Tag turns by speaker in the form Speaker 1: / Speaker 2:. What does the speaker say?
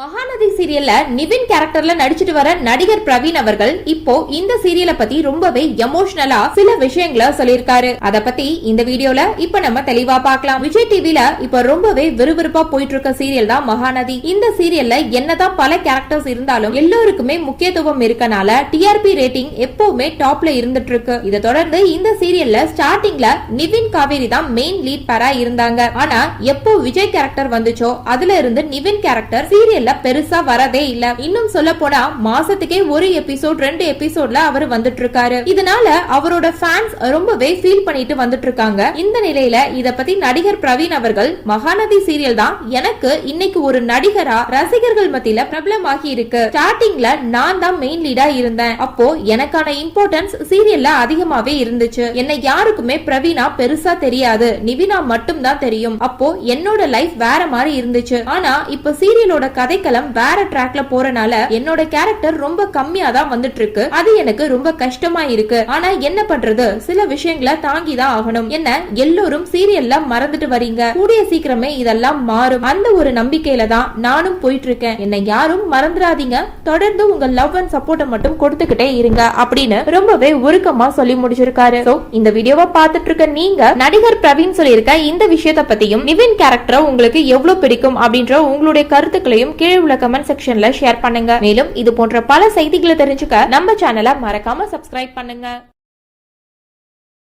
Speaker 1: மகாநதி சீரியல்ல நிவின் கேரக்டர்ல நடிச்சிட்டு வர நடிகர் பிரவீன் அவர்கள் இப்போ இந்த சீரியலை பத்தி ரொம்பவே எமோஷனலா சில விஷயங்களை சொல்லியிருக்காரு. அத பத்தி இந்த வீடியோல இப்ப நம்ம தெளிவா பார்க்கலாம். விஜய் டிவில இப்ப ரொம்பவே விறுவிறுப்பா போயிட்டு இருக்க சீரியல் தான் மகாநதி. இந்த சீரியல்ல என்னதான் பல கேரக்டர்ஸ் இருந்தாலும் எல்லோருக்குமே முக்கியத்துவம் இருக்கனால டிஆர்பி ரேட்டிங் எப்பவுமே டாப்ல இருந்துட்டு இருக்கு இதை தொடர்ந்து இந்த சீரியல்ல ஸ்டார்டிங்ல நிவின் காவேரி தான் மெயின் லீட் பேரா இருந்தாங்க. ஆனா எப்போ விஜய் கேரக்டர் வந்துச்சோ அதுல இருந்து நிவின் கேரக்டர் சீரியல் சீரியல்ல பெருசா வரதே இல்ல. இன்னும் சொல்ல போனா மாசத்துக்கே ஒரு எபிசோட் ரெண்டு எபிசோட்ல அவர் வந்துட்டு இருக்காரு இதனால அவரோட ஃபேன்ஸ் ரொம்பவே ஃபீல் பண்ணிட்டு வந்துட்டு இருக்காங்க இந்த நிலையில இத பத்தி நடிகர் பிரவீன் அவர்கள் மகாநதி சீரியல் தான் எனக்கு இன்னைக்கு ஒரு நடிகரா ரசிகர்கள் மத்தியில பிரபலமாகி இருக்கு. ஸ்டார்டிங்ல நான் தான் மெயின் லீடா இருந்தேன். அப்போ எனக்கான இம்பார்ட்டன்ஸ் சீரியல்ல அதிகமாவே இருந்துச்சு. என்னை யாருக்குமே பிரவீனா பெருசா தெரியாது. நிவினா மட்டும் தான் தெரியும். அப்போ என்னோட லைஃப் வேற மாதிரி இருந்துச்சு. ஆனா இப்ப சீரியலோட கதை கதைக்களம் வேற ட்ராக்ல போறனால என்னோட கேரக்டர் ரொம்ப கம்மியா தான் வந்துட்டு இருக்கு அது எனக்கு ரொம்ப கஷ்டமா இருக்கு. ஆனா என்ன பண்றது? சில விஷயங்களை தாங்கி தான் ஆகணும். என்ன? எல்லோரும் சீரியல்ல மறந்துட்டு வரீங்க. கூடிய சீக்கிரமே இதெல்லாம் மாறும். அந்த ஒரு நம்பிக்கையில தான் நானும் போயிட்டு இருக்கேன் என்ன யாரும் மறந்துடாதீங்க. தொடர்ந்து உங்க லவ் அண்ட் சப்போர்ட்டை மட்டும் கொடுத்துக்கிட்டே இருங்க அப்படின்னு ரொம்பவே உருக்கமா சொல்லி முடிச்சிருக்காரு. இந்த வீடியோவை பார்த்துட்டு இருக்க நீங்க நடிகர் பிரவீன் சொல்லியிருக்க இந்த விஷயத்த பத்தியும் நிவின் கேரக்டரை உங்களுக்கு எவ்வளவு பிடிக்கும் அப்படின்ற உங்களுடைய கருத்துக்களையும் கீழே உள்ள கமெண்ட் செக்ஷன்ல ஷேர் பண்ணுங்க. மேலும் இது போன்ற பல செய்திகளை தெரிஞ்சுக்க நம்ம சேனலை மறக்காம சப்ஸ்கிரைப் பண்ணுங்க.